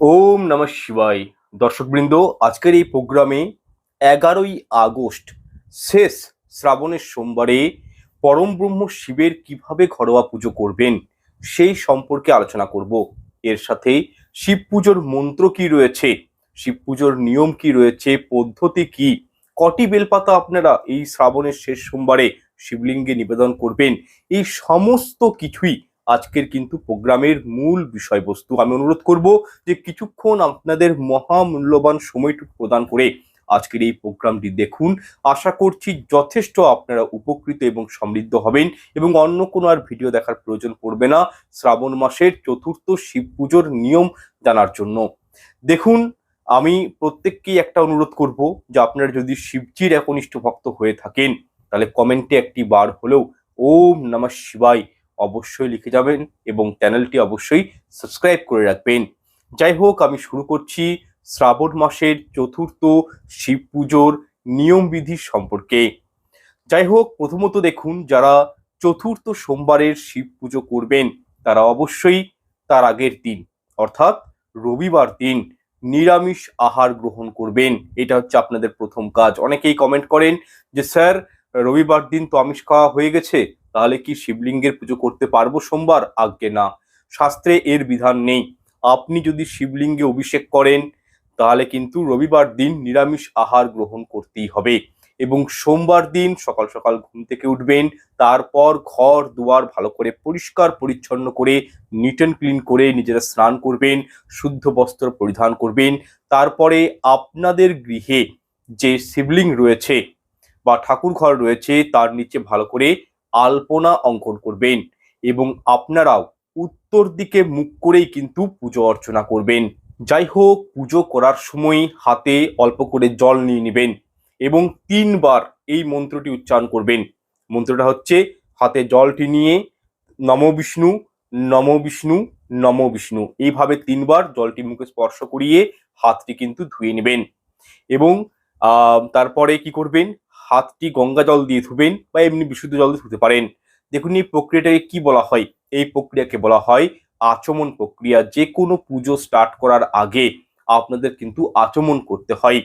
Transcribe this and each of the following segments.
ওম নমঃ শিবায়। দর্শকবৃন্দ, আজকের এই প্রোগ্রামে এগারোই আগস্ট, শেষ শ্রাবণের সোমবারে পরম ব্রহ্ম শিবের কীভাবে ঘরোয়া পুজো করবেন, সেই সম্পর্কে আলোচনা করব। এর সাথে শিব পুজোর মন্ত্র কি রয়েছে, শিব পুজোর নিয়ম কি রয়েছে, পদ্ধতি কি, কটি বেলপাতা আপনারা এই শ্রাবণের শেষ সোমবারে শিবলিঙ্গে নিবেদন করবেন, এই সমস্ত কিছুই আজকের কিন্তু প্রোগ্রামের মূল বিষয়বস্তু। আমি অনুরোধ করব যে কিছুক্ষণ আপনাদের মহামূল্যবান সময়টুকু প্রদান করে আজকের এই প্রোগ্রামটি দেখুন। আশা করছি যথেষ্ট আপনারা উপকৃত এবং সমৃদ্ধ হবেন এবং অন্য কোনো আর ভিডিও দেখার প্রয়োজন পড়বে না শ্রাবণ মাসের চতুর্থ শিব পুজোর নিয়ম জানার জন্য। দেখুন, আমি প্রত্যেককেই একটা অনুরোধ করব যে আপনারা যদি শিবজির একনিষ্ঠ ভক্ত হয়ে থাকেন, তাহলে কমেন্টে একটি বার হলেও ওম নমঃ শিবায় অবশ্যই লিখে যাবেন এবং চ্যানেলটি অবশ্যই সাবস্ক্রাইব করে রাখবেন। যাই হোক, আমি শুরু করছি শ্রাবণ মাসের চতুর্থ শিব পুজোর নিয়মবিধি সম্পর্কে। যাই হোক, প্রথমত দেখুন, যারা চতুর্থ সোমবারের শিব পুজো করবেন, তারা অবশ্যই তার আগের দিন, অর্থাৎ রবিবার দিন নিরামিষ আহার গ্রহণ করবেন। এটা হচ্ছে আপনাদের প্রথম কাজ। অনেকেই কমেন্ট করেন যে, স্যার, রবিবার দিন তো আমিষ খাওয়া হয়ে গেছে? তাহলে কি শিবলিঙ্গের পুজো করতে পারব সোমবার? আজ্ঞে না। শাস্ত্রে এর বিধান নেই। আপনি যদি শিবলিঙ্গে অভিষেক করেন, তাহলে কিন্তু রবিবার দিন নিরামিষ আহার গ্রহণ করতেই হবে। এবং সোমবার দিন সকাল সকাল ঘুম থেকে উঠবেন, তারপর ঘর দুয়ার ভালো করে পরিষ্কার পরিচ্ছন্ন করে নিট অ্যান্ড ক্লিন করে নিজেরা স্নান করবেন, শুদ্ধ বস্ত্র পরিধান করবেন। তারপরে আপনাদের গৃহে যে শিবলিং রয়েছে বা ঠাকুর ঘর রয়েছে, তার নিচে ভালো করে আলপনা অঙ্কন করবেন এবং আপনারাও উত্তর দিকে মুখ করেই কিন্তু পুজো অর্চনা করবেন। যাই হোক, পুজো করার সময় হাতে অল্প করে জল নিয়ে নেবেন এবং তিনবার এই মন্ত্রটি উচ্চারণ করবেন। মন্ত্রটা হচ্ছে, হাতে জলটি নিয়ে নম বিষ্ণু নম বিষ্ণু নম বিষ্ণু। এইভাবে তিনবার জলটি মুখে স্পর্শ করিয়ে হাতটি কিন্তু ধুয়ে নেবেন। এবং তারপরে কি করবেন? হাতটি গঙ্গা জল দিয়ে ধুবেন বা এমনি বিশুদ্ধ জল দিয়ে ধুতে পারেন। দেখুন এই প্রক্রিয়াটাকে কি বলা হয়? এই প্রক্রিয়াকে বলা হয় আচমন প্রক্রিয়া। যে কোনো পুজো স্টার্ট করার আগে আপনাদের কিন্তু আচমন করতে হয়।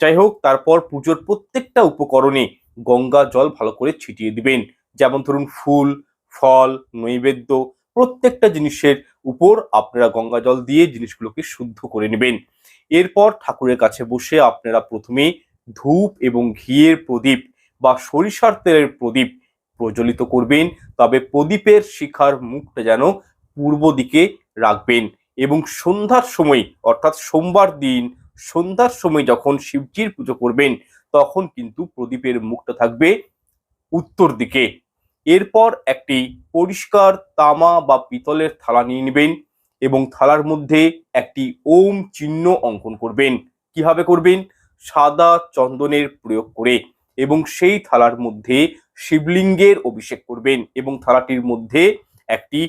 যাই হোক, তারপর পুজোর প্রত্যেকটা উপকরণে গঙ্গা জল ভালো করে ছিটিয়ে দিবেন। যেমন ধরুন ফুল, ফল, নৈবেদ্য প্রত্যেকটা জিনিসের উপর আপনারা গঙ্গা জল দিয়ে জিনিসগুলোকে শুদ্ধ করে নেবেন। এরপর ঠাকুরের কাছে বসে আপনারা প্রথমে ধূপ এবং ঘিয়ের প্রদীপ বা সরিষার তেলের প্রদীপ প্রজ্বলিত করবেন। তবে প্রদীপের শিখার মুখটা যেন পূর্ব দিকে রাখবেন এবং সন্ধ্যার সময়, অর্থাৎ সোমবার দিন সন্ধ্যার সময় যখন শিবজির পুজো করবেন, তখন কিন্তু প্রদীপের মুখটা থাকবে উত্তর দিকে। এরপর একটি পরিষ্কার তামা বা পিতলের থালা নিয়ে নেবেন এবং থালার মধ্যে একটি ওম চিহ্ন অঙ্কন করবেন। কীভাবে করবেন? সাদা চন্দনের প্রয়োগ করে এবং সেই থালার মধ্যে শিবলিঙ্গের অভিষেক করবেন এবং থালাটির মধ্যে একটি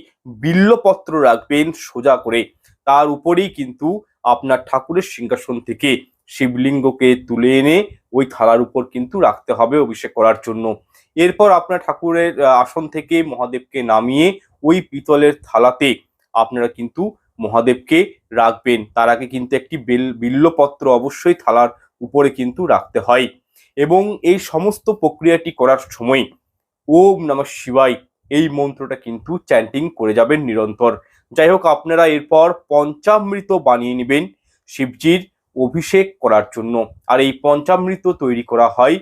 বিল্লপত্র রাখবেন সোজা করে। তার উপরেই কিন্তু আপনার ঠাকুরের সিংহাসন থেকে শিবলিঙ্গকে তুলে এনে ওই থালার উপর কিন্তু রাখতে হবে অভিষেক করার জন্য। এরপর আপনার ঠাকুরের আসন থেকে মহাদেবকে নামিয়ে ওই পিতলের থালাতে আপনারা কিন্তু মহাদেবকে রাখবেন। তার আগে কিন্তু একটি বেল, বিল্লপত্র অবশ্যই থালার উপরে কিন্তু রাখতে হয়। এবং এই সমস্ত প্রক্রিয়াটি করার সময় ওম নমঃ শিবাই এই মন্ত্রটা কিন্তু চ্যান্টিং করে যাবেন নিরন্তর। যাই হোক, আপনারা এরপর পঞ্চামৃত বানিয়ে নেবেন শিবজির অভিষেক করার জন্য। আর এই পঞ্চামৃত তৈরি করা হয়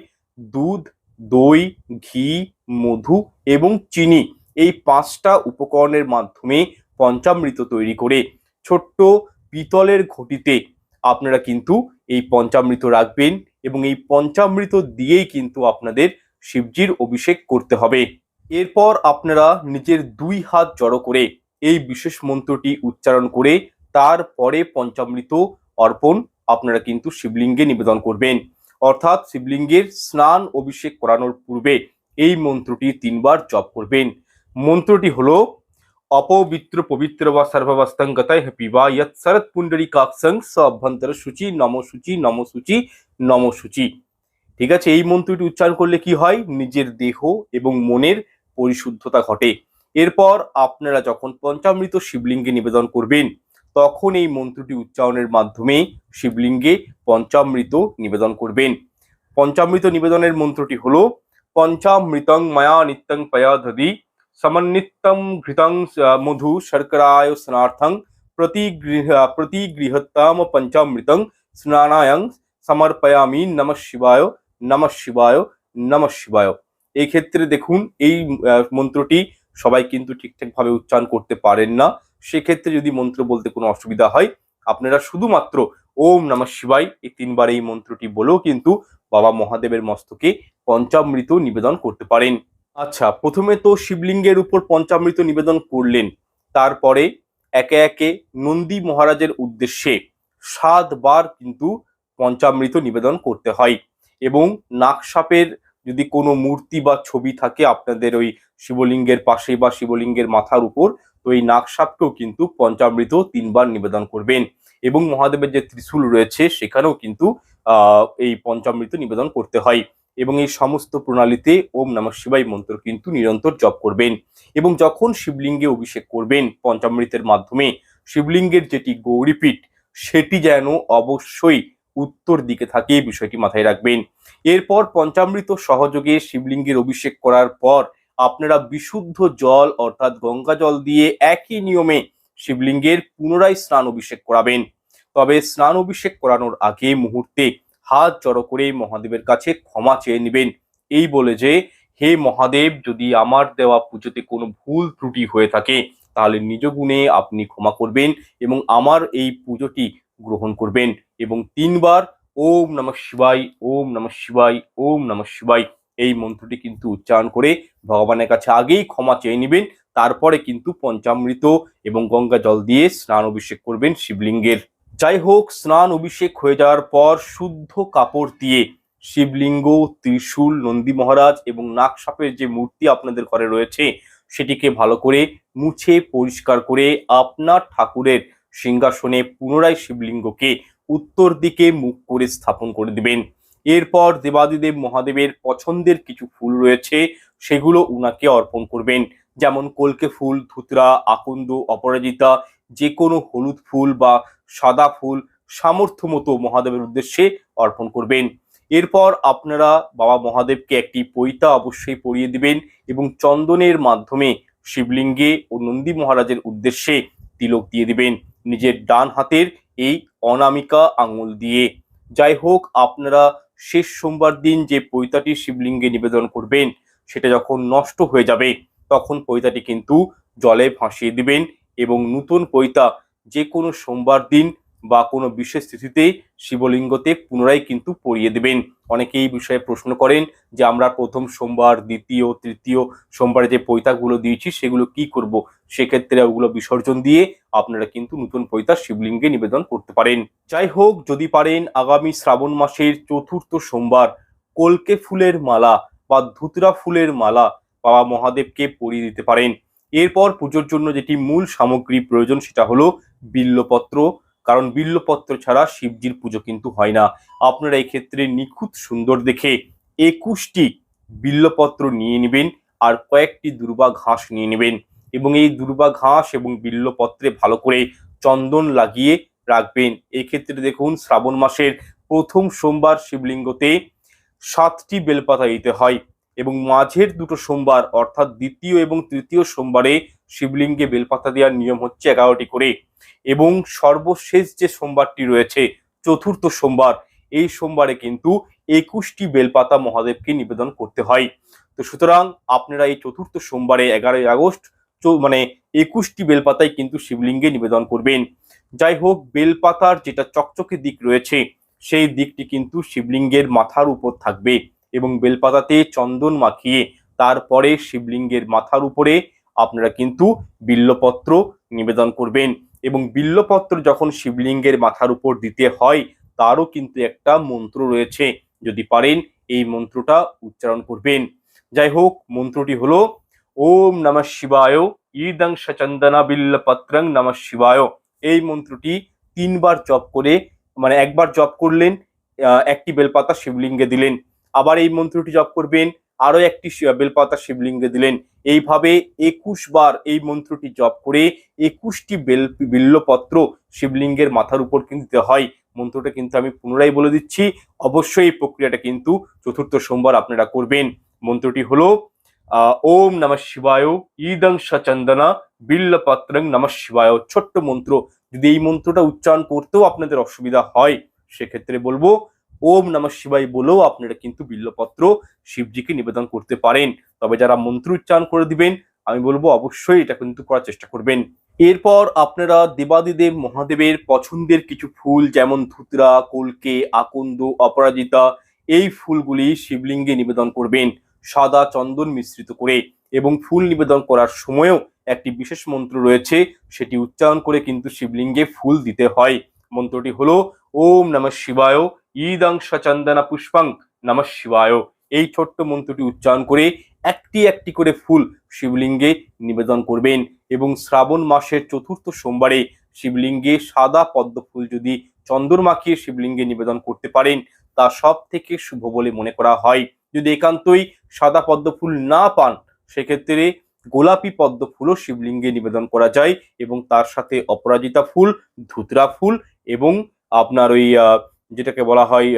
দুধ, দই, ঘি, মধু এবং চিনি। এই পাঁচটা উপকরণের মাধ্যমে পঞ্চামৃত তৈরি করে ছোট্ট পিতলের ঘটিতে আপনারা কিন্তু এই পঞ্চামৃত রাখবেন এবং এই পঞ্চামৃত দিয়েই কিন্তু আপনাদের শিবজির অভিষেক করতে হবে। এরপর আপনারা নিজের দুই হাত জড়ো করে এই বিশেষ মন্ত্রটি উচ্চারণ করে তারপরে পঞ্চামৃত অর্পণ আপনারা কিন্তু শিবলিঙ্গে নিবেদন করবেন। অর্থাৎ শিবলিঙ্গের স্নান অভিষেক করানোর পূর্বে এই মন্ত্রটি তিনবার জপ করবেন। মন্ত্রটি হলো অপবিত্র পবিত্র বা সর্বাবস্থাং গতায় পিবা ইয়ৎ শরৎ পুণ্ডরী কাকসং স অভ্যন্তর সূচি নম সূচি নম সূচি নম সূচি ঠিক আছে, এই মন্ত্রটি উচ্চারণ করলে কি হয়? নিজের দেহ এবং মনের পরিশুদ্ধতা ঘটে। এরপর আপনারা যখন পঞ্চামৃত শিবলিঙ্গে নিবেদন করবেন, তখন এই মন্ত্রটি উচ্চারণের মাধ্যমে শিবলিঙ্গে পঞ্চামৃত নিবেদন করবেন। পঞ্চামৃত নিবেদনের মন্ত্রটি হলো, পঞ্চামৃতং মায়া নিত্যং পয়া দধি সমন্বিতম ঘৃতং মধু শর্করায় স্নার্থং প্রতিগৃহ প্রতিগৃহতাম পঞ্চামৃতং স্নানায়ং সমর্পয়ামি নম শিবায় নম শিবায় নম শিবায় এই ক্ষেত্রে দেখুন, এই মন্ত্রটি সবাই কিন্তু ঠিকঠাক ভাবে উচ্চারণ করতে পারেন না। সেক্ষেত্রে যদি মন্ত্র বলতে কোনো অসুবিধা হয়, আপনারা শুধুমাত্র ওম নম শিবাই এই তিনবার এই মন্ত্রটি বলেও কিন্তু বাবা মহাদেবের মস্তকে পঞ্চামৃত নিবেদন করতে পারেন। আচ্ছা প্রথমে তো শিবলিঙ্গের উপর পঞ্চামৃত নিবেদন করলেন। তারপরে একে একে নন্দী মহারাজের উদ্দেশ্যে সাতবার কিন্তু পঞ্চামৃত নিবেদন করতে হয়। এবং নাগসাপের যদি কোনো মূর্তি বা ছবি থাকে আপনাদের ওই শিবলিঙ্গের পাশে বা শিবলিঙ্গের মাথার উপর, তো এই নাগসাপকেও কিন্তু পঞ্চামৃত তিনবার নিবেদন করবেন। এবং মহাদেবের যে ত্রিশূল রয়েছে, সেখানেও কিন্তু এই পঞ্চামৃত নিবেদন করতে হয়। এবং এই সমস্ত প্রণালীতে ওম নমঃ শিবাই মন্ত্র কিন্তু নিরন্তর জপ করবেন। এবং যখন শিবলিঙ্গে অভিষেক করবেন পঞ্চামৃতের মাধ্যমে, শিবলিঙ্গের যেটি গৌরীপীঠ, সেটি যেন অবশ্যই উত্তর দিকে থাকে বিষয়টি মাথায় রাখবেন। এরপর পঞ্চামৃত সহযোগে শিবলিঙ্গের অভিষেক করার পর আপনারা বিশুদ্ধ জল অর্থাৎ গঙ্গা জল দিয়ে একই নিয়মে শিবলিঙ্গের পুনরায় স্নান অভিষেক করাবেন। তবে স্নান অভিষেক করানোর আগে মুহূর্তে হাত জড়ো করে মহাদেবের কাছে ক্ষমা চেয়ে নেবেন। এই বলে যে, হে মহাদেব, যদি আমার দেওয়া পুজোতে কোনো ভুল ত্রুটি হয়ে থাকে, তাহলে নিজ গুণে আপনি ক্ষমা করবেন এবং আমার এই পুজোটি গ্রহণ করবেন এবং তিনবার ওম নমঃ শিবাই ওম নমঃ শিবাই ওম নমঃ শিবাই এই মন্ত্রটি কিন্তু উচ্চারণ করে ভগবানের কাছে আগেই ক্ষমা চেয়ে নেবেন, তারপরে কিন্তু পঞ্চামৃত এবং গঙ্গা জল দিয়ে স্নান অভিষেক করবেন শিবলিঙ্গের। যাই হোক স্নান অভিষেক হয়ে যাওয়ার পর শুদ্ধ কাপড় দিয়ে শিবলিঙ্গ, ত্রিশূল, নন্দী মহারাজ এবং নাগসাপের যে মূর্তি আপনাদের ঘরে রয়েছে, সেটিকে ভালো করে মুছে, পরিষ্কার করে আপনার ঠাকুরের সিংহাসনে পুনরায় শিবলিঙ্গকে উত্তর দিকে মুখ করে স্থাপন করে দিবেন। এরপর দেবাদিদেব মহাদেবের পছন্দের কিছু ফুল রয়েছে, সেগুলো উনাকে অর্পণ করবেন। যেমন কলকে ফুল, ধুতরা, আকন্দ, অপরাজিতা যে কোনো হলুদ ফুল বা সাদা ফুল সামর্থ্য মতো মহাদেবের উদ্দেশ্যে অর্পণ করবেন। এরপর আপনারা বাবা মহাদেবকে একটি পৈতা অবশ্যই পরিয়ে দিবেন এবং চন্দনের মাধ্যমে শিবলিঙ্গে ও নন্দী মহারাজের উদ্দেশ্যে তিলক দিয়ে দিবেন নিজের ডান হাতের এই অনামিকা আঙুল দিয়ে। যাই হোক, আপনারা শেষ সোমবার দিন যে পৈতাটি শিবলিঙ্গে নিবেদন করবেন, সেটা যখন নষ্ট হয়ে যাবে, তখন পৈতাটি কিন্তু জলে ভাসিয়ে দিবেন এবং নতুন পৈতা যে কোনো সোমবার দিন বা কোনো বিশেষ তিথিতে শিবলিঙ্গতে পুনরায় কিন্তু পরিয়ে দেবেন। অনেকে এই বিষয়ে প্রশ্ন করেন যে আমরা প্রথম সোমবার, দ্বিতীয়, তৃতীয় সোমবারে যে পৈতাগুলো দিয়েছি সেগুলো কি করব? সেক্ষেত্রে ওগুলো বিসর্জন দিয়ে আপনারা কিন্তু নতুন পৈতা শিবলিঙ্গে নিবেদন করতে পারেন। যাই হোক, যদি পারেন আগামী শ্রাবণ মাসের চতুর্থ সোমবার কলকে ফুলের মালা বা ধুতরা ফুলের মালা বাবা মহাদেবকে পরিয়ে দিতে পারেন। এরপর পুজোর জন্য যেটি মূল সামগ্রী প্রয়োজন সেটা হলো বিল্লপত্র। কারণ বিল্লপত্র ছাড়া শিবজির পুজো কিন্তু হয় না। আপনারা এই ক্ষেত্রে নিখুঁত সুন্দর দেখে একুশটি বিল্লপত্র নিয়ে নেবেন আর কয়েকটি দুর্বা ঘাস নিয়ে নেবেন এবং এই দুর্বা ঘাস এবং বিল্লপত্রে ভালো করে চন্দন লাগিয়ে রাখবেন। এই ক্ষেত্রে দেখুন শ্রাবণ মাসের প্রথম সোমবার শিবলিঙ্গতে সাতটি বেলপাতা দিতে হয়। এবং মাঝের দুটো সোমবার, অর্থাৎ দ্বিতীয় এবং তৃতীয় সোমবারে শিবলিঙ্গে বেলপাতা দেওয়ার নিয়ম হচ্ছে এগারোটি করে। এবং সর্বশেষ যে সোমবারটি রয়েছে, চতুর্থ সোমবার, এই সোমবারে কিন্তু একুশটি বেলপাতা মহাদেবকে নিবেদন করতে হয়। তো সুতরাং আপনারা এই চতুর্থ সোমবারে এগারোই আগস্ট মানে একুশটি বেলপাতাই কিন্তু শিবলিঙ্গে নিবেদন করবেন। যাই হোক, বেলপাতার যেটা চকচকে দিক রয়েছে, সেই দিকটি কিন্তু শিবলিঙ্গের মাথার উপর থাকবে। এবং বেলপাতাতে চন্দন মাখিয়ে তারপরে শিবলিঙ্গের মাথার উপরে আপনারা কিন্তু বিল্লপত্র নিবেদন করবেন। এবং বিল্লপত্র যখন শিবলিঙ্গের মাথার উপর দিতে হয়, তারও কিন্তু একটা মন্ত্র রয়েছে। যদি পারেন, এই মন্ত্রটা উচ্চারণ করবেন। যাই হোক, মন্ত্রটি হলো, ওম নমঃ শিবায় ইদং সচন্দনা বিল্লপত্রং নমঃ শিবায়। এই মন্ত্রটি তিনবার জপ করে মানে একবার জপ করলেন একটি বেলপাতা শিবলিঙ্গে দিলেন। আবার এই মন্ত্রটি জপ করবেন আরও একটি বেলপাতা শিবলিঙ্গে দিলেন। এইভাবে একুশ বার এই মন্ত্রটি জপ করে একুশটি বেল, বিল্লপত্র শিবলিঙ্গের মাথার উপর কিন্তু দিতে হয়। মন্ত্রটা কিন্তু আমি পুনরায় বলে দিচ্ছি, অবশ্যই এই প্রক্রিয়াটা কিন্তু চতুর্থ সোমবার আপনারা করবেন। মন্ত্রটি হলো ওম নম শিবায় ইদং সচন্দনা বিল্লপত্রং নম শিবায়। ছোট্ট মন্ত্র। যদি এই মন্ত্রটা উচ্চারণ করতেও আপনাদের অসুবিধা হয়, সেক্ষেত্রে বলব ওম নম শিবায় বলেও আপনারা কিন্তু বিল্লপত্র শিবজিকে নিবেদন করতে পারেন। তবে যারা মন্ত্র উচ্চারণ করে দিবেন, আমি বলব অবশ্যই এটা কিন্তু করার চেষ্টা করবেন। এরপর আপনারা দেবাদিদেব মহাদেবের পছন্দের কিছু ফুল যেমন ধুতরা, কলকে, আকন্দ, অপরাজিতা, এই ফুলগুলি শিবলিঙ্গে নিবেদন করবেন। সাদা চন্দন মিশ্রিত করে এবং ফুল নিবেদন করার সময়ও একটি বিশেষ মন্ত্র রয়েছে, সেটি উচ্চারণ করে কিন্তু শিবলিঙ্গে ফুল দিতে হয়। মন্ত্রটি হলো, ওম নম শিবায় ঈদং সচন্দনা পুষ্পাং নম শিবায়। এই ছোট্ট মন্ত্রটি উচ্চারণ করে একটি একটি করে ফুল শিবলিঙ্গে নিবেদন করবেন এবং শ্রাবণ মাসের চতুর্থ সোমবারে শিবলিঙ্গে সাদা পদ্ম ফুল যদি চন্দর মাখিয়ে শিবলিঙ্গে নিবেদন করতে পারেন, তা সব থেকে শুভ বলে মনে করা হয়। যদি একান্তই সাদা পদ্ম ফুল না পান, সেক্ষেত্রে গোলাপি পদ্ম ফুলও শিবলিঙ্গে নিবেদন করা যায় এবং তার সাথে অপরাজিতা ফুল, ধুতরা ফুল এবং আপনার ওই যেটাকে বলা হয়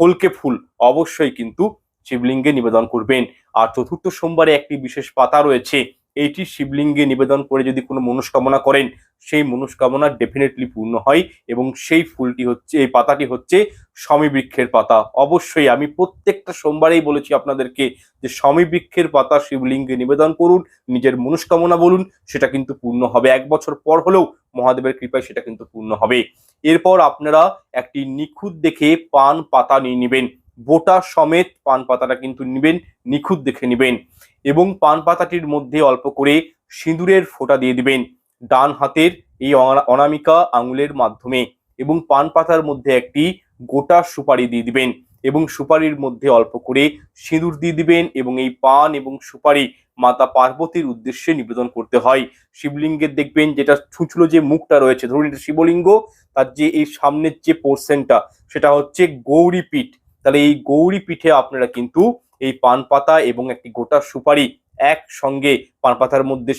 কলকে ফুল, অবশ্যই কিন্তু শিবলিঙ্গে নিবেদন করবেন। আর চতুর্থ সোমবারে একটি বিশেষ পাতা রয়েছে এইটি শিবলিঙ্গে নিবেদন করে যদি কোনো মনস্কামনা করেন, সেই মনস্কামনা ডেফিনেটলি পূর্ণ হয় এবং সেই ফুলটি হচ্ছে, এই পাতাটি হচ্ছে স্বামী বৃক্ষের পাতা। অবশ্যই আমি প্রত্যেকটা সোমবারেই বলেছি আপনাদেরকে যে স্বামী বৃক্ষের পাতা শিবলিঙ্গে নিবেদন করুন, নিজের মনস্কামনা বলুন, সেটা কিন্তু পূর্ণ হবে। এক বছর পর হলেও মহাদেবের কৃপায় সেটা কিন্তু পূর্ণ হবে। এরপর আপনারা একটি নিখুঁত দেখে পান পাতা নিয়ে নেবেন। বোটা সমেত পান পাতাটা কিন্তু নেবেন, নিখুঁত দেখে নেবেন এবং পান পাতাটির মধ্যে অল্প করে সিঁদুরের ফোঁটা দিয়ে দিবেন। ডান হাতের এই অনা- অনামিকা আঙুলের মাধ্যমে এবং পান পাতার মধ্যে একটি গোটা সুপারি দিয়ে দিবেন এবং সুপারির মধ্যে অল্প করে সিঁদুর দিয়ে দিবেন এবং এই পান এবং সুপারি মাতা পার্বতীর উদ্দেশ্যে নিবেদন করতে হয়। শিবলিঙ্গের দেখবেন যেটা ছুঁচলো যে মুখটা রয়েছে, ধরুন এটা শিবলিঙ্গ, তার যে এই সামনের যে পোর্শনটা সেটা হচ্ছে গৌরী পীঠ তাহলে এই গৌরী পিঠে আপনারা কিন্তু এই পান পাতা এবং একটি গোটা সুপারি একসঙ্গে পান পাতার মধ্যে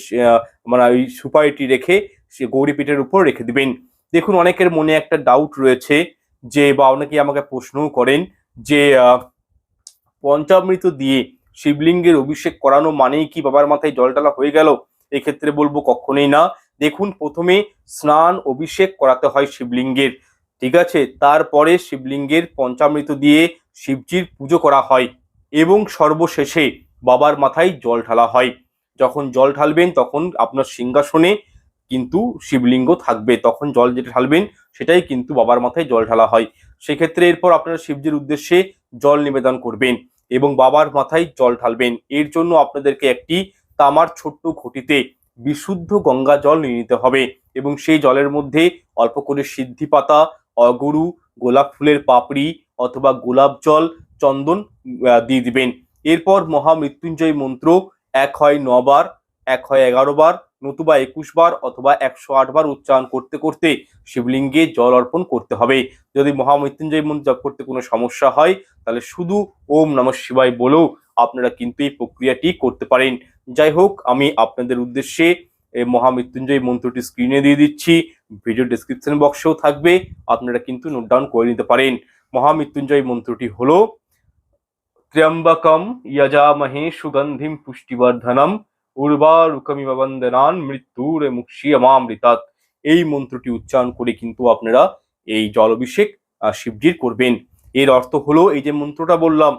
মানে ওই সুপারিটি রেখে সে গৌরী পিঠের উপর রেখে দিবেন। দেখুন, অনেকের মনে একটা ডাউট রয়েছে যে, বা অনেকে আমাকে প্রশ্নও করেন যে পঞ্চামৃত দিয়ে শিবলিঙ্গের অভিষেক করানো মানেই কি বাবার মাথায় জলটালা হয়ে গেল? এক্ষেত্রে বলব কখনোই না। দেখুন, প্রথমে স্নান অভিষেক করাতে হয় শিবলিঙ্গের। ঠিক আছে? তারপরে শিবলিঙ্গের পঞ্চামৃত দিয়ে শিবজির পুজো করা হয় এবং সর্বশেষে বাবার মাথায় জল ঢালা হয়। যখন জল ঢালবেন তখন আপনার সিংহাসনে কিন্তু শিবলিঙ্গ থাকবে। তখন জল যেটা ঢালবেন সেটাই কিন্তু বাবার মাথায় জল ঢালা হয়। সেক্ষেত্রে এরপর আপনারা শিবজির উদ্দেশ্যে জল নিবেদন করবেন এবং বাবার মাথায় জল ঢালবেন। এর জন্য আপনাদেরকে একটি তামার ছোট্ট ঘটিতে বিশুদ্ধ গঙ্গা জল নিয়ে নিতে হবে এবং সেই জলের মধ্যে অল্প করে সিদ্ধি পাতা অগরু, গোলাপ ফুলের পাপড়ি অথবা গোলাপ জল চন্দন দিয়ে দিবেন। এরপর মহামৃত্যুঞ্জয় মন্ত্র, এক হয় নবার এক হয় এগারো বার, নতুবা একুশ বার অথবা একশো আট বার উচ্চারণ করতে করতে শিবলিঙ্গে জল অর্পণ করতে হবে। যদি মহামৃত্যুঞ্জয় মন্ত্র জপ করতে কোনো সমস্যা হয়, তাহলে শুধু ওম নমঃ শিবায় বলেও আপনারা কিন্তু এই প্রক্রিয়াটি করতে পারেন। যাই হোক, আমি আপনাদের উদ্দেশ্যে মহামৃত্যুঞ্জয় মন্ত্রটি স্ক্রিনে দিয়ে দিচ্ছি। ভিডিও ডেসক্রিপশন বক্সেও থাকবে। আপনারা কিন্তু নোট ডাউন করে নিতে পারেন। মহামৃত্যুঞ্জয় মন্ত্রটি হলো ত্র্যম্বকম যজামহে সুগন্ধিম পুষ্টিবর্ধনম উর্বারুকমিব বন্দনান মৃত্যুর মুক্ষিয়মামৃতাৎ এই মন্ত্রটি উচ্চারণ করে কিন্তু আপনারা এই জল অভিষেক আহ, শিবজির করবেন। এর অর্থ হলো এই যে মন্ত্রটা বললাম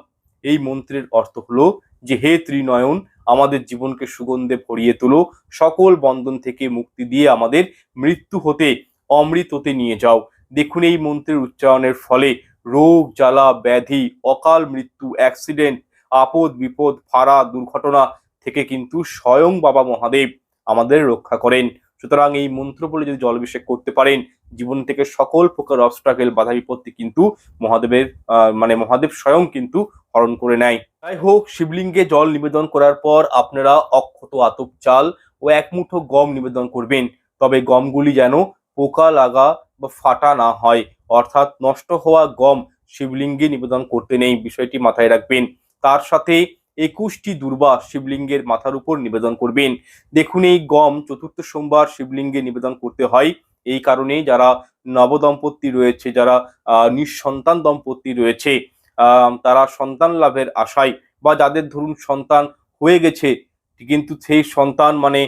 এই মন্ত্রের অর্থ হলো যে হে ত্রিনয়ন আমাদের জীবনকে সুগন্ধে ভরিয়ে তোলো। সকল বন্ধন থেকে মুক্তি দিয়ে আমাদের মৃত্যু হতে, অমৃত হতে নিয়ে যাও। দেখুন এই মন্ত্রের উচ্চারণের ফলে রোগ, জ্বালা, ব্যাধি, অকাল মৃত্যু, অ্যাক্সিডেন্ট, আপদ, বিপদ, ফাড়া, দুর্ঘটনা থেকে কিন্তু স্বয়ং বাবা মহাদেব আমাদের রক্ষা করেন। সুতরাং এই মন্ত্র বলে যদি জলাভিষেক করতে পারেন, জীবন থেকে সকল প্রকার অবস্ট্রাকেল বাধা বিপত্তি কিন্তু মহাদেবের মানে মহাদেব স্বয়ং কিন্তু হরণ করে নেয়। যাই হোক, শিবলিঙ্গে জল নিবেদন করার পর আপনারা অক্ষত আতপ চাল ও এক মুঠো গম নিবেদন করবেন। তবে গমগুলি যেন পোকা লাগা বা ফাটা না হয়। অর্থাৎ নষ্ট হওয়া গম শিবলিঙ্গে নিবেদন করতে নেই, বিষয়টি মাথায় রাখবেন। তার সাথে একুশটি দুর্বা শিবলিঙ্গের মাথার উপর নিবেদন করবেন। দেখুন, এই গম চতুর্থ সোমবার শিবলিঙ্গে নিবেদন করতে হয়। এই কারণে যারা নবদম্পতি রয়েছে, যারা নিঃসন্তান দম্পতি রয়েছে তারা সন্তান লাভের আশায় বা যাদের ধরুন সন্তান হয়ে গেছে, কিন্তু সেই সন্তান মানে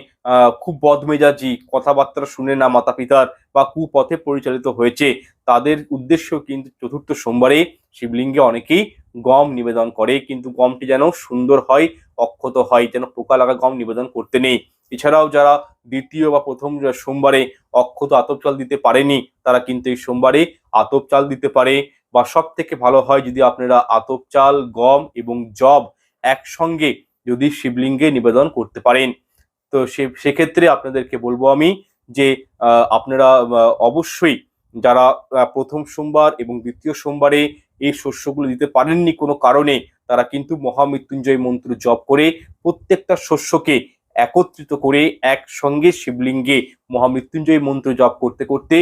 খুব বদমেজাজি, কথাবার্তা শুনে না মাতা পিতার বা কুপথে পরিচালিত হয়েছে। তাদের উদ্দেশ্য কিন্তু চতুর্থ সোমবারে শিবলিঙ্গে অনেকেই গম নিবেদন করে, কিন্তু গমটি যেন সুন্দর হয়, অক্ষত হয়, যেন পোকা লাগা গম নিবেদন করতে নেই। এছাড়াও যারা দ্বিতীয় বা প্রথম সোমবারে অক্ষত আতপ চাল দিতে পারেনি, তারা কিন্তু এই সোমবারে আতপ চাল দিতে পারে। বা সব থেকে ভালো হয় যদি আপনারা আতপ চাল, গম এবং জব একসঙ্গে যদি শিবলিঙ্গে নিবেদন করতে পারেন। তো সে, সেক্ষেত্রে আপনাদেরকে বলব আমি যে আপনারা অবশ্যই যারা প্রথম সোমবার এবং দ্বিতীয় সোমবারে এই শস্যগুলো দিতে পারেননি কোনো কারণে, তারা কিন্তু মহামৃত্যুঞ্জয় মন্ত্র জপ করে প্রত্যেকটা শস্যকে একত্রিত করে একসঙ্গে শিবলিঙ্গে মহামৃত্যুঞ্জয় মন্ত্র জপ করতে করতে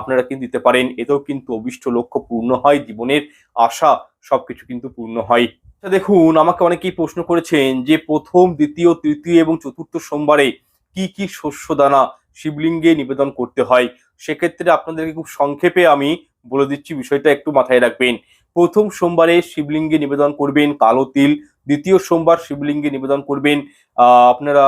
আপনারা কিন্তু দিতে পারেন। এতেও কিন্তু অভিষ্ট লক্ষ্য পূর্ণ হয়, জীবনের আশা সবকিছু কিন্তু পূর্ণ হয়। আচ্ছা দেখুন, আমাকে অনেকেই প্রশ্ন করেছেন যে প্রথম, দ্বিতীয়, তৃতীয় এবং চতুর্থ সোমবারে কি কি শস্য দানা শিবলিঙ্গে নিবেদন করতে হয়? সেক্ষেত্রে আপনাদেরকে খুব সংক্ষেপে আমি বলে দিচ্ছি, বিষয়টা একটু মাথায় রাখবেন। প্রথম সোমবারে শিবলিঙ্গে নিবেদন করবেন কালো তিল, দ্বিতীয় সোমবার শিবলিঙ্গে নিবেদন করবেন আপনারা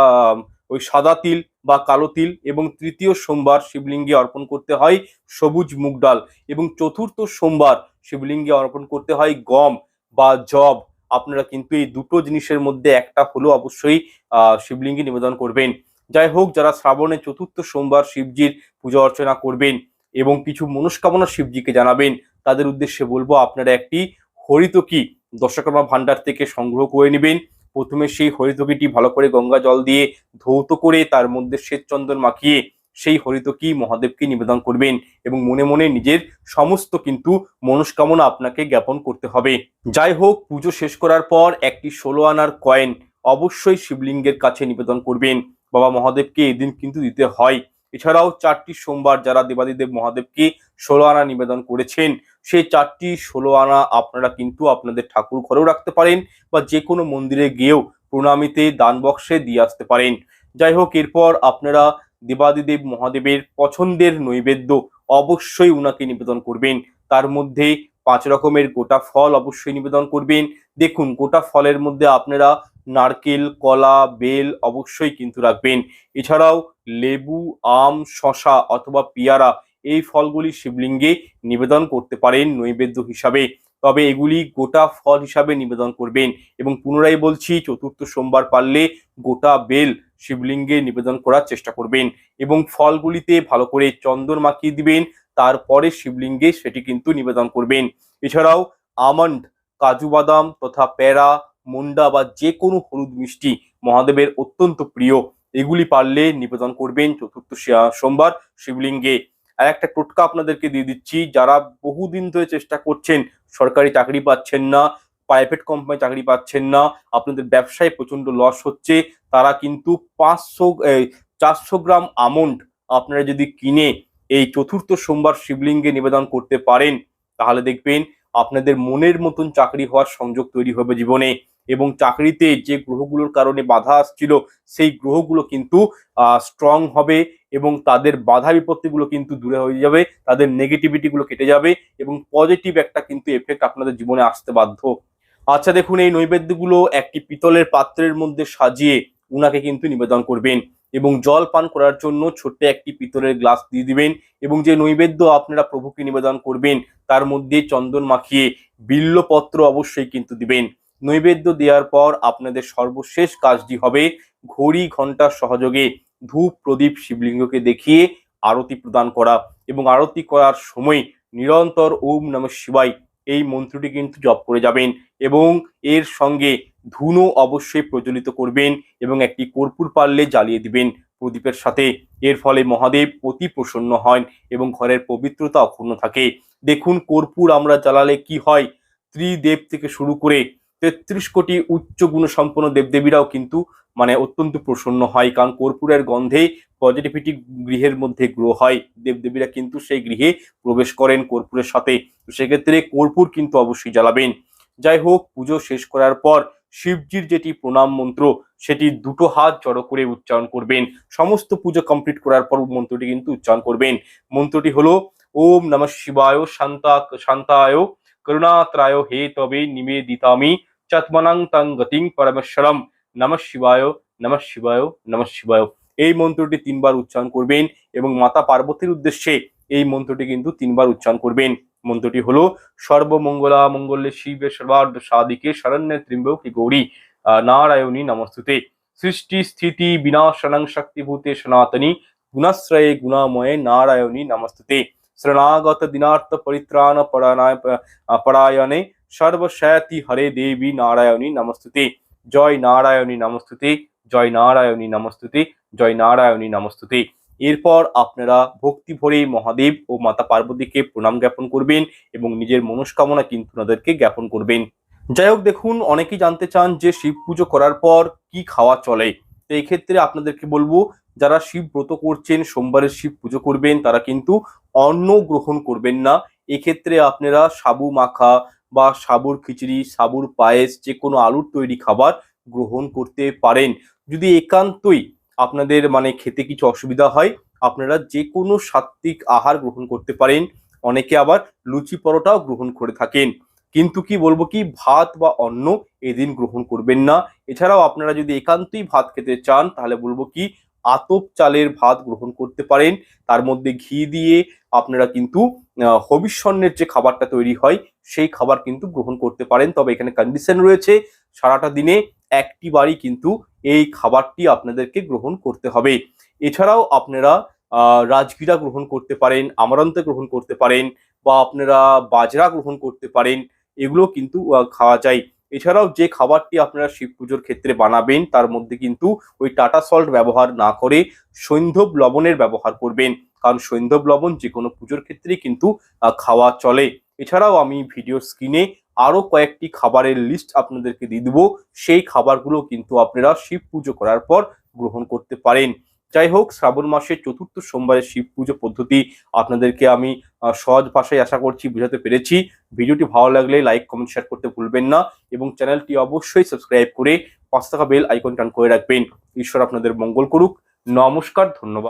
ওই সাদা তিল বা কালো তিল এবং তৃতীয় সোমবার শিবলিঙ্গে অর্পণ করতে হয় সবুজ মুগ ডাল এবং চতুর্থ সোমবার শিবলিঙ্গে অর্পণ করতে হয় গম বা জব। আপনারা কিন্তু এই দুটো জিনিসের মধ্যে একটা হলো অবশ্যই শিবলিঙ্গে নিবেদন করবেন। যাই হোক, যারা শ্রাবণে চতুর্থ সোমবার শিবজির পূজা অর্চনা করবেন এবং কিছু মনস্কামনা শিবজিকে জানাবেন, তাদের উদ্দেশ্যে বলব আপনারা একটি হরিতকি দশকর্মা ভান্ডার থেকে সংগ্রহ করে নেবেন। প্রথমে সেই হরিতকিটি ভালো করে গঙ্গা জল দিয়ে ধৌত করে তার মধ্যে শ্বেত চন্দন মাখিয়ে সেই হরিতকি মহাদেবকে নিবেদন করবেন এবং মনে মনে নিজের সমস্ত কিন্তু মনস্কামনা আপনাকে জ্ঞাপন করতে হবে। যাই হোক, পুজো শেষ করার পর একটি ষোলো আনার কয়েন অবশ্যই শিবলিঙ্গের কাছে নিবেদন করবেন। বাবা মহাদেবকে এদিন কিন্তু দিতে হয়। এছাড়াও চারটি সোমবার যারা দেবাদিদেব মহাদেবকে ষোলো আনা নিবেদন করেছেন সেই চারটি ষোলো আনা আপনারা কিন্তু আপনাদের ঠাকুর ঘরেও রাখতে পারেন বা যে কোনো মন্দিরে গিয়েও প্রণামীতে, দান বক্সে দিয়ে আসতে পারেন। যাই হোক, এরপর আপনারা দেবাদিদেব মহাদেবের পছন্দের নৈবেদ্য অবশ্যই উনাকে নিবেদন করবেন। তার মধ্যে পাঁচ রকমের গোটা ফল অবশ্যই নিবেদন করবেন। দেখুন, গোটা ফলের মধ্যে আপনারা নারকেল, কলা, বেল অবশ্যই কিন্তু রাখবেন। এছাড়াও লেবু, আম শশা অথবা পেয়ারা এই ফলগুলি শিবলিঙ্গে নিবেদন করতে পারেন নৈবেদ্য হিসাবে। তবে এগুলি গোটা ফল হিসাবে নিবেদন করবেন এবং পুনরায় বলছি, চতুর্থ সোমবার পারলে গোটা বেল শিবলিঙ্গে নিবেদন করার চেষ্টা করবেন এবং ফলগুলিতে ভালো করে চন্দন মাখিয়ে দিবেন, তারপরে শিবলিঙ্গে সেটি কিন্তু নিবেদন করবেন। এছাড়াও আমন্ড, কাজু বাদাম তথা প্যারা মুন্ডা বা যে কোনো হলুদ মিষ্টি মহাদেবের অত্যন্ত প্রিয়, এগুলি পারলে নিবেদন করবেন চতুর্থ সোমবার শিবলিঙ্গে। আর একটা টোটকা আপনাদেরকে দিয়ে দিচ্ছি, যারা বহুদিন ধরে চেষ্টা করছেন, সরকারি চাকরি পাচ্ছেন না প্রাইভেট কোম্পানি চাকরি পাচ্ছেন না, আপনাদের ব্যবসায় প্রচণ্ড লস হচ্ছে, তারা কিন্তু পাঁচশো চারশো গ্রাম আমন্ড আপনারা যদি কিনে এই চতুর্থ সোমবার শিবলিঙ্গে নিবেদন করতে পারেন, তাহলে দেখবেন আপনাদের মনের মতন চাকরি হওয়ার সংযোগ তৈরি হবে জীবনে। এবং চাকরিতে যে গ্রহগুলোর কারণে বাধা আসছিল, সেই গ্রহগুলো কিন্তু স্ট্রং হবে এবং তাদের বাধা বিপত্তিগুলো কিন্তু দূরে হয়ে যাবে, তাদের নেগেটিভিটিগুলো কেটে যাবে এবং পজিটিভ একটা কিন্তু এফেক্ট আপনাদের জীবনে আসতে বাধ্য। আচ্ছা দেখুন, এই নৈবেদ্যগুলো একটি পিতলের পাত্রের মধ্যে সাজিয়ে উনাকে কিন্তু নিবেদন করবেন এবং জল পান করার জন্য ছোট্ট একটি পিতলের গ্লাস দিয়ে দিবেন এবং যে নৈবেদ্য আপনারা প্রভুকে নিবেদন করবেন, তার মধ্যে চন্দন মাখিয়ে বিল্লপত্র অবশ্যই কিন্তু দিবেন। নৈবেদ্য দেওয়ার পর আপনাদের সর্বশেষ কাজটি হবে ঘড়ি ঘণ্টার সহযোগে ধূপ প্রদীপ শিবলিঙ্গকে দেখিয়ে আরতি প্রদান করা এবং আরতি করার সময় নিরন্তর ওম নম শিবাই এই মন্ত্রটি কিন্তু জপ করে যাবেন এবং এর সঙ্গে ধুনো অবশ্যই প্রজ্বলিত করবেন এবং একটি কর্পূর পারলে জ্বালিয়ে দিবেন প্রদীপের সাথে। এর ফলে মহাদেব অতি প্রসন্ন হন এবং ঘরের পবিত্রতা অক্ষুণ্ণ থাকে। দেখুন কর্পূর আমরা জ্বালালে কি হয়? ত্রিদেব থেকে শুরু করে তেত্রিশ কোটি উচ্চ গুণসম্পন্ন দেবদেবীরাও কিন্তু মানে অত্যন্ত প্রসন্ন হয়, কারণ কর্পূরের গন্ধে পজিটিভিটি গৃহের মধ্যে গ্রো হয়। দেবদেবীরা কিন্তু সেই গৃহে প্রবেশ করেন কর্পূরের সাথে। সেক্ষেত্রে কর্পূর কিন্তু অবশ্যই জ্বালাবেন। যাই হোক, পুজো শেষ করার পর শিবজির যেটি প্রণাম মন্ত্র, সেটি দুটো হাত জড়ো করে উচ্চারণ করবেন। সমস্ত পুজো কমপ্লিট করার পর মন্ত্রটি কিন্তু উচ্চারণ করবেন। মন্ত্রটি হলো, ওম নমঃ শিবায়, শান্তা, শান্তায়, করুণাত্রায়, হে তবে নিমে নিবেদিতামি। চাত্মনাং তং গতিং পরমেশ্বরম। নমঃ শিবায় নমঃ শিবায় নমঃ শিবায়। এই মন্ত্রটি তিনবার উচ্চারণ করবেন এবং মাতা পার্বতীর উদ্দেশ্যে এই মন্ত্রটি কিন্তু তিনবার উচ্চারণ করবেন। মন্ত্রটি হলো, সর্বমঙ্গলা মঙ্গলে শিবে সর্বার্ধ সাদিকে শরণ্যে ত্রিম্বকি গৌরী নারায়ণী নমস্তুতে। সৃষ্টি স্থিতি বিনাশনং শক্তিভূতে সনাতনী, গুণাশ্রয়ে গুণাময়ে নারায়ণী নমস্তুতে। শরণাগত দিনার্থ পরিত্রাণ পরায়ণে সর্বশয়তি হরে দেবী নারায়ণী নমস্তুতে। জয় নারায়ণী নমস্তুতে, জয় নারায়ণী নমস্তুতে, জয় নারায়ণী নমস্তুতে। এরপর আপনারা ভক্তি ভরে মহাদেব ও মাতা পার্বতীকে প্রণাম জ্ঞাপন করবেন এবং নিজের মনস্কামনা কিন্তু ওনাদেরকে জ্ঞাপন করবেন। যাই হোক, দেখুন, অনেকেই জানতে চান যে শিব পুজো করার পর কি খাওয়া চলে। তো এই ক্ষেত্রে আপনাদেরকে বলব, যারা শিব ব্রত করছেন সোমবারের শিব পুজো করবেন, তারা কিন্তু অন্ন গ্রহণ করবেন না। এক্ষেত্রে আপনারা সাবু মাখা বা সাবুর খিচুড়ি, সাবুর পায়েস, যে কোনো আলুর তৈরি খাবার গ্রহণ করতে পারেন। যদি একান্তই আপনাদের মানে খেতে কিছু অসুবিধা হয়, আপনারা যে কোনো সাত্ত্বিক আহার গ্রহণ করতে পারেন। অনেকে আবার লুচি পরোটাও গ্রহণ করে থাকেন। কিন্তু কি বলব কি, ভাত বা অন্ন এদিন গ্রহণ করবেন না। এছাড়াও আপনারা যদি একান্তই ভাত খেতে চান, তাহলে বলব কি আতপ চালের ভাত গ্রহণ করতে পারেন। তার মধ্যে ঘি দিয়ে আপনারা কিন্তু হবিষ্যন্নের যে খাবারটা তৈরি হয়, সেই খাবার কিন্তু গ্রহণ করতে পারেন। তবে এখানে কন্ডিশন রয়েছে, সারাটা দিনে একটি বারই কিন্তু এই খাবারটি আপনাদেরকে গ্রহণ করতে হবে। এছাড়াও আপনারা রাজগীরা গ্রহণ করতে পারেন, আমারন্তে গ্রহণ করতে পারেন, বা আপনারা বাজরা গ্রহণ করতে পারেন, এগুলো কিন্তু খাওয়া যায়। এছাড়াও যে খাবারটি আপনারা শিব পুজোর ক্ষেত্রে বানাবেন, তার মধ্যে কিন্তু ওই টাটা সল্ট ব্যবহার না করে সৈন্ধব লবণের ব্যবহার করবেন। কারণ সৈন্ধব লবণ যে কোনো পুজোর ক্ষেত্রেই কিন্তু খাওয়া চলে। এছাড়াও আমি ভিডিও স্ক্রিনে আরও কয়েকটি খাবারের লিস্ট আপনাদেরকে দিয়ে দেবো। সেই খাবারগুলো কিন্তু আপনারা শিব পুজো করার পর গ্রহণ করতে পারেন। যাই হোক, শ্রাবণ মাসের চতুর্থ সোমবারের শিব পুজো পদ্ধতি আপনাদেরকে আমি সহজ ভাষায় আশা করছি বুঝাতে পেরেছি। ভিডিওটি ভালো লাগলে লাইক কমেন্ট শেয়ার করতে ভুলবেন না এবং চ্যানেলটি অবশ্যই সাবস্ক্রাইব করে পাঁচ টাকা বেল আইকন টান করে রাখবেন। ঈশ্বর আপনাদের মঙ্গল করুক। নমস্কার, ধন্যবাদ।